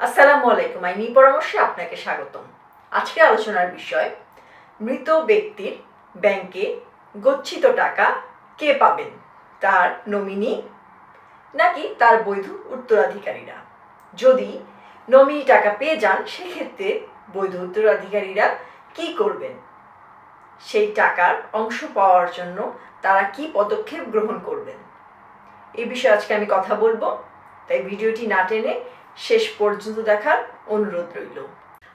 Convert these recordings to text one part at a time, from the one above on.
আসসালামু আলাইকুম আইনি পরামর্শে আপনাকে স্বাগতম। আজকে আলোচনার বিষয়, মৃত ব্যক্তির ব্যাংকে গচ্ছিত টাকা কে পাবেন? তার নমিনি নাকি তার বৈধ উত্তরাধিকারীরা? যদি নমিনি টাকা পেয়ে যান, সেক্ষেত্রে বৈধ উত্তরাধিকারীরা কি করবেন? সেই টাকার অংশ পাওয়ার জন্য তারা কি পদক্ষেপ গ্রহণ করবেন? এই বিষয়ে আজকে আমি কথা বলব, তাই ভিডিওটি না টেনে শেষ পর্যন্ত দেখার অনুরোধ রইল।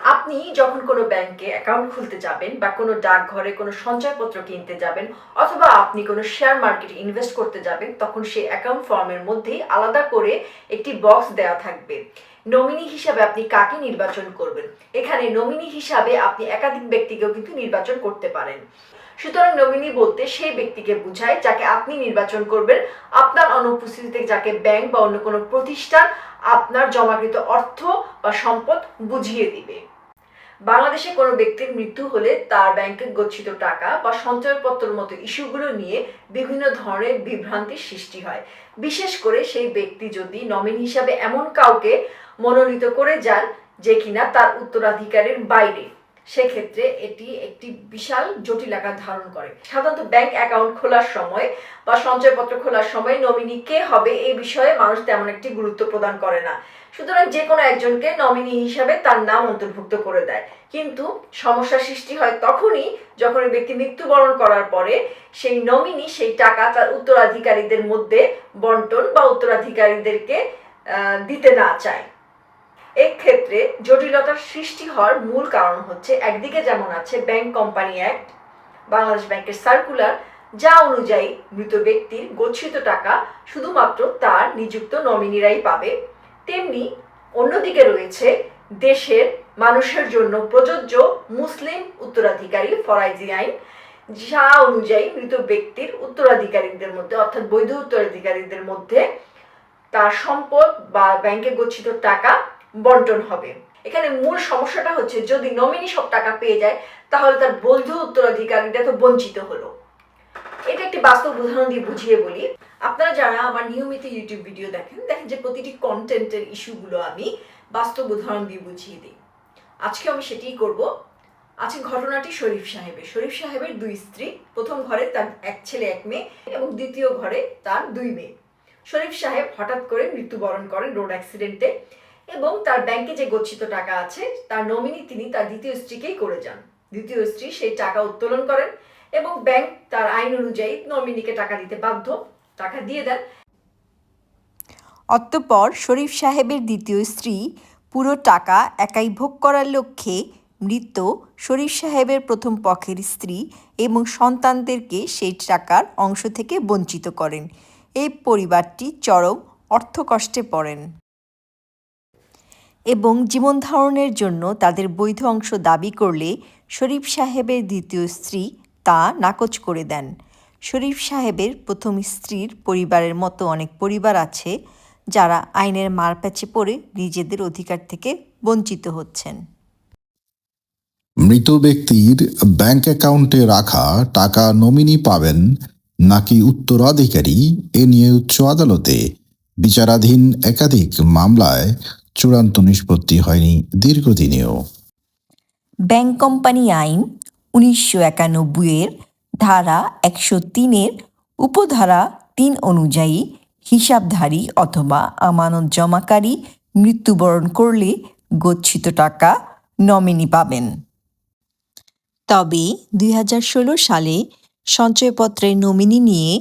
আপনি যখন কোনো ব্যাংকে অ্যাকাউন্ট খুলতে যাবেন বা কোনো ডাকঘরে কোনো সঞ্চয়পত্র কিনতে যাবেন অথবা আপনি কোনো শেয়ার মার্কেটে ইনভেস্ট করতে যাবেন, তখন সেই অ্যাকাউন্ট ফর্মের মধ্যেই আলাদা করে একটি বক্স দেওয়া থাকবে। নমিনি হিসাবে আপনি কাকে নির্বাচন করবেন? এখানে নমিনি হিসাবে আপনি একাধিক ব্যক্তিকেও কিন্তু নির্বাচন করতে পারেন। সুতরাং নমিনি বলতে সেই ব্যক্তিকে বোঝায় যাকে আপনি নির্বাচন করবেন, আপনার অনুপস্থিতিতে যাকে ব্যাংক বা অন্য কোনো প্রতিষ্ঠান আপনার জমাকৃত অর্থ বা সম্পদ বুঝিয়ে দিবে। বাংলাদেশে কোনো ব্যক্তির মৃত্যু হলে তার ব্যাংকে গচ্ছিত টাকা বা সঞ্চয়পত্রের মতো ইস্যুগুলো নিয়ে বিভিন্ন ধরনের বিভ্রান্তির সৃষ্টি হয়। বিশেষ করে সেই ব্যক্তি যদি নমিনি হিসাবে এমন কাউকে মনোনীত করে যান যে কিনা তার উত্তরাধিকারের বাইরে। সেক্ষেত্রে এটি একটি বিশাল জটিল আকার ধারণ করে। সাধারণত ব্যাংক অ্যাকাউন্ট খোলার সময় বা সঞ্চয়পত্র খোলার সময় নমিনি কে হবে এই বিষয়ে মানুষ তেমন একটি গুরুত্ব প্রদান করে না। সুতরাং যে কোনো একজনকে নমিনি হিসাবে তার নাম অন্তর্ভুক্ত করে দেয়। কিন্তু সমস্যা সৃষ্টি হয় তখনই যখন ব্যক্তি মৃত্যুবরণ করার পরে সেই নমিনি, সেই টাকা তার উত্তরাধিকারীদের মধ্যে বন্টন বা উত্তরাধিকারীদেরকে দিতে না চায়। এক্ষেত্রে জটিলতার সৃষ্টি হওয়ার মূল কারণ হচ্ছে একদিকে যেমন আছে ব্যাংক কোম্পানি অ্যাক্ট, বাংলাদেশ ব্যাংকের সার্কুলার, যা অনুযায়ী মৃত ব্যক্তির গচ্ছিত টাকা শুধুমাত্র তার নিযুক্ত নমিনিরাই পাবে। তেমনি অন্যদিকে রয়েছে দেশের মানুষের জন্য প্রযোজ্য মুসলিম উত্তরাধিকারী ফরাইজি আইন, যা অনুযায়ী মৃত ব্যক্তির উত্তরাধিকারীদের মধ্যে, অর্থাৎ বৈধ উত্তরাধিকারীদের মধ্যে তার সম্পদ বা ব্যাংকে গচ্ছিত টাকা বন্টন হবে। এখানে মূল সমস্যাটা হচ্ছে যদি নমিনি সব টাকা পেয়ে যায়, তাহলে তার বৈধ উত্তরাধিকারীটা তো বঞ্চিত হলো। এটা একটি বাস্তব উদাহরণ দিয়ে বুঝিয়ে বলি। আপনারা যারা আমার নিয়মিত ইউটিউব ভিডিও দেখেন দেখেন যে প্রতিটি কন্টেন্টের ইস্যুগুলো আমি বাস্তব উদাহরণ দিয়ে বুঝিয়ে দিই। আজকে আমি সেটিই করব। আজকে ঘটনাটি শরীফ সাহেবের। শরীফ সাহেবের দুই স্ত্রী, প্রথম ঘরে তার এক ছেলে, এক মেয়ে এবং দ্বিতীয় ঘরে তার দুই মেয়ে। শরীফ সাহেব হঠাৎ করে মৃত্যুবরণ করেন রোড অ্যাক্সিডেন্টে এবং তার ব্যাংকে যে গচ্ছিত টাকা আছে, তার নমিনি তিনি তার দ্বিতীয় স্ত্রীকেই করে যান। দ্বিতীয় স্ত্রী সেই টাকা উত্তোলন করেন এবং ব্যাংক তার আইন অনুযায়ী নমিনিকে টাকা দিতে বাধ্য, টাকা দিয়ে দেন। অতঃপর শরীফ সাহেবের দ্বিতীয় স্ত্রী পুরো টাকা একাই ভোগ করার লক্ষ্যে মৃত শরীফ সাহেবের প্রথম পক্ষের স্ত্রী এবং সন্তানদেরকে সেই টাকার অংশ থেকে বঞ্চিত করেন। এই পরিবারটি চরম অর্থকষ্টে পড়েন। এবং জীবন ধারণের জন্য তাদের বৈধ অংশ দাবি করলে শরীফ সাহেবের দ্বিতীয় স্ত্রী তা নাকচ করে দেন। শরীফ সাহেবের প্রথম স্ত্রীর পরিবারের মতো অনেক পরিবার আছে যারা আইনের মারপ্যাচে পড়ে নিজেদের অধিকার থেকে বঞ্চিত হচ্ছেন। মৃত ব্যক্তির ব্যাংক অ্যাকাউন্টে রাখা টাকা নমিনি পাবেন নাকি উত্তরাধিকারী এ নিয়ে উচ্চ আদালতে। বিচারাধীন একাধিক মামলায় চূড়ান্ত নিষ্পত্তি হয়নি দীর্ঘদিনেও। ব্যাংক কোম্পানি আইন উনিশশো একানব্বইয়ের ধারা একশো তিনের উপধারা তিন অনুযায়ী হিসাবধারী অথবা আমানত জমাকারী মৃত্যুবরণ করলে গচ্ছিত টাকা নমিনি পাবেন। তবে দুই হাজার ষোলো সালে সঞ্চয়পত্রের নমিনি নিয়ে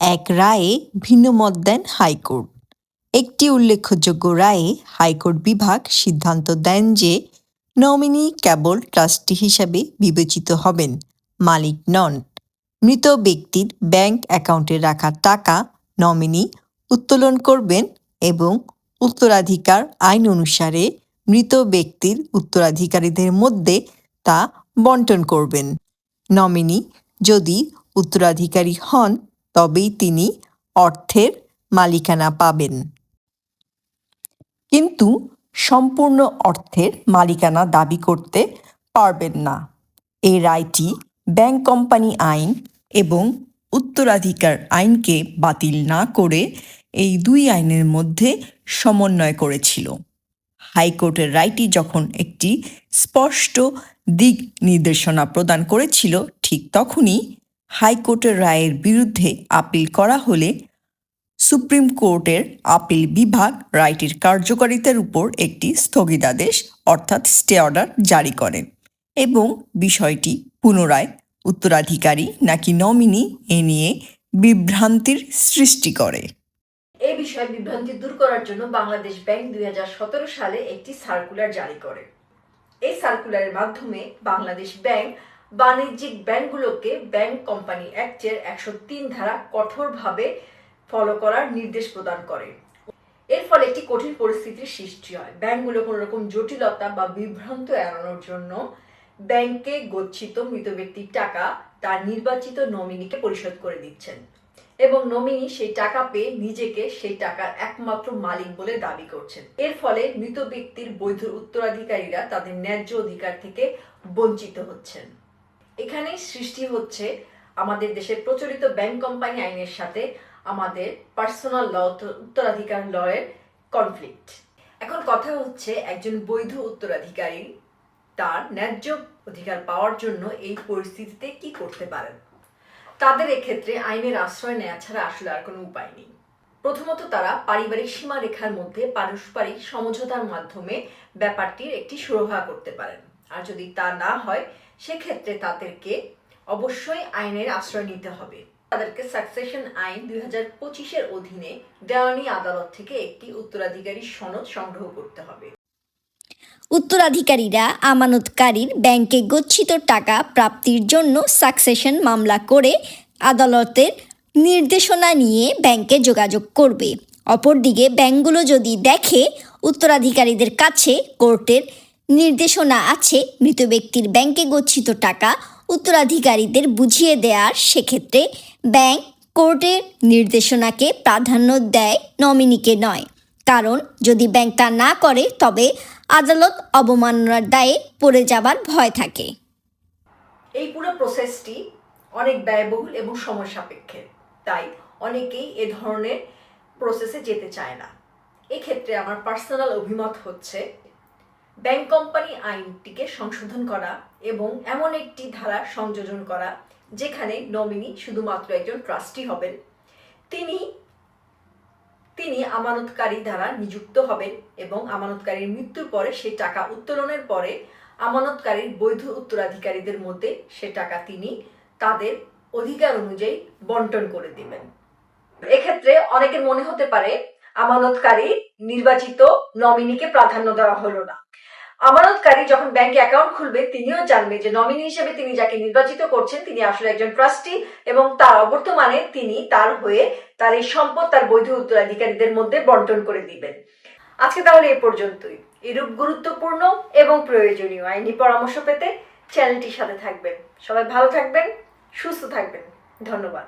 এক রায়ে ভিন্ন মত দেন হাইকোর্ট। একটি উল্লেখযোগ্য রায়ে হাইকোর্ট বিভাগ সিদ্ধান্ত দেন যে নমিনি কেবল ট্রাস্টি হিসাবে বিবেচিত হবেন, মালিক নন। মৃত ব্যক্তির ব্যাংক অ্যাকাউন্টে রাখা টাকা নমিনি উত্তোলন করবেন এবং উত্তরাধিকার আইন অনুসারে মৃত ব্যক্তির উত্তরাধিকারীদের মধ্যে তা বন্টন করবেন। নমিনি যদি উত্তরাধিকারী হন, তবেই তিনি অর্থের মালিকানা পাবেন। কিন্তু সম্পূর্ণ অর্থের মালিকানা দাবি করতে পারবেন না। এই রায়টি ব্যাংক কোম্পানি আইন এবং উত্তরাধিকার আইনকে বাতিল না করে এই দুই আইনের মধ্যে সমন্বয় করেছিল। হাইকোর্টের রায়টি যখন একটি স্পষ্ট দিক নির্দেশনা প্রদান করেছিল, ঠিক তখনই হাইকোর্টের রায়ের বিরুদ্ধে আপিল করা হলে সুপ্রিম কোর্টের আপিল বিভাগ রায়টির কার্যকারিতার উপর একটি স্থগিতাদেশ, অর্থাৎ স্টে অর্ডার, জারি করেন এবং বিষয়টি পুনরায় উত্তরাধিকারী নাকি নমিনি এ নিয়ে বিভ্রান্তির সৃষ্টি করে। এই বিষয়ে বিভ্রান্তি দূর করার জন্য বাংলাদেশ ব্যাংক দুই হাজার সতেরো সালে একটি সার্কুলার জারি করে। এই সার্কুলারের মাধ্যমে বাংলাদেশ ব্যাংক বাণিজ্যিক ব্যাংকগুলোকে ব্যাংক কোম্পানি অ্যাক্টের একশো তিন ধারা কঠোরভাবে ফলো করার নির্দেশ প্রদান করে। এর ফলে একটি কঠিন পরিস্থিতির সৃষ্টি হয়। ব্যাংকগুলো কোনো রকম জটিলতা বা বিভ্রান্ত এড়ানোর জন্য ব্যাংকে গচ্ছিত মৃত ব্যক্তির টাকা তার নির্বাচিত নমিনিকে পরিশোধ করে দিচ্ছেন এবং নমিনি সেই টাকা পেয়ে নিজেকে সেই টাকার একমাত্র মালিক বলে দাবি করছেন। এর ফলে মৃত ব্যক্তির বৈধ উত্তরাধিকারীরা তাদের ন্যায্য অধিকার থেকে বঞ্চিত হচ্ছেন। এখানে সৃষ্টি হচ্ছে আমাদের দেশের প্রচলিত ব্যাংক কোম্পানি আইনের সাথে আমাদের পার্সোনাল ল উত্তরাধিকার লয়ের কনফ্লিক্ট এখন কথা হচ্ছে একজন বৈধ উত্তরাধিকারী তার ন্যায্য অধিকার পাওয়ার জন্য এই পরিস্থিতিতে কি করতে পারেন? তাদের এক্ষেত্রে আইনের আশ্রয় নেওয়া ছাড়া আসলে আর কোনো উপায় নেই। প্রথমত তারা পারিবারিক সীমারেখার মধ্যে পারস্পরিক সমঝোতার মাধ্যমে ব্যাপারটির একটি সুরাহা করতে পারেন। আর যদি তা না হয়, সেক্ষেত্রে তাদেরকে অবশ্যই আইনের আশ্রয় নিতে হবে। তাদেরকে সাকসেশন আইন দুই হাজার পঁচিশের অধীনে দেওয়ানি আদালত থেকে একটি উত্তরাধিকারী সনদ সংগ্রহ করতে হবে। উত্তরাধিকারীরা আমানতকারীর ব্যাংকে গচ্ছিত টাকা প্রাপ্তির জন্য সাকসেশন মামলা করে আদালতের নির্দেশনা নিয়ে ব্যাংকে যোগাযোগ করবে। অপরদিকে ব্যাংকগুলো যদি দেখে উত্তরাধিকারীদের কাছে কোর্টের নির্দেশনা আছে, মৃত ব্যক্তির ব্যাংকে গচ্ছিত টাকা উত্তরাধিকারীদের বুঝিয়ে দেওয়ার সেক্ষেত্রে ব্যাংক কোর্টের নির্দেশনাকে প্রাধান্য দেয় নমিনিকে নয়। কারণ যদি ব্যাংক তা না করে, তবে আদালত অবমাননার দায়ে পড়ে যাবার ভয় থাকে। এই পুরো প্রসেসটি অনেক ব্যয়বহুল এবং সময় সাপেক্ষে। তাই অনেকেই এ ধরনের প্রসেসে যেতে চায় না। এক্ষেত্রে আমার পার্সোনাল অভিমত হচ্ছে ব্যাংক কোম্পানি আইনটিকে সংশোধন করা এবং এমন একটি ধারা সংযোজন করা যেখানে নমিনি শুধুমাত্র একজন ট্রাস্টি হবেন। তিনি তিনি আমানতকারী দ্বারা নিযুক্ত হবেন এবং আমানতকারীর মৃত্যুর পরে সেই টাকা উত্তোলনের পরে আমানতকারীর বৈধ উত্তরাধিকারীদের মধ্যে সে টাকা তিনি তাদের অধিকার অনুযায়ী বন্টন করে দিবেন। এক্ষেত্রে অনেকের মনে হতে পারে আমানতকারী নির্বাচিত নমিনিকে প্রাধান্য দেওয়া হলো না। আমানতকারী যখন ব্যাংকে অ্যাকাউন্ট খুলবে, তিনিও জানবে যে নমিনি হিসেবে তিনি যাকে নির্বাচিত করছেন, তিনি আসলে একজন ট্রাস্টি এবং তার অবর্তমানে তিনি তার হয়ে তার এই সম্পদ, তার বৈধ উত্তরাধিকারীদের মধ্যে বন্টন করে দিবেন। আজকে তাহলে এ পর্যন্তই। এরূপ গুরুত্বপূর্ণ এবং প্রয়োজনীয় আইনি পরামর্শ পেতে চ্যানেলটির সাথে থাকবেন। সবাই ভালো থাকবেন, সুস্থ থাকবেন। ধন্যবাদ।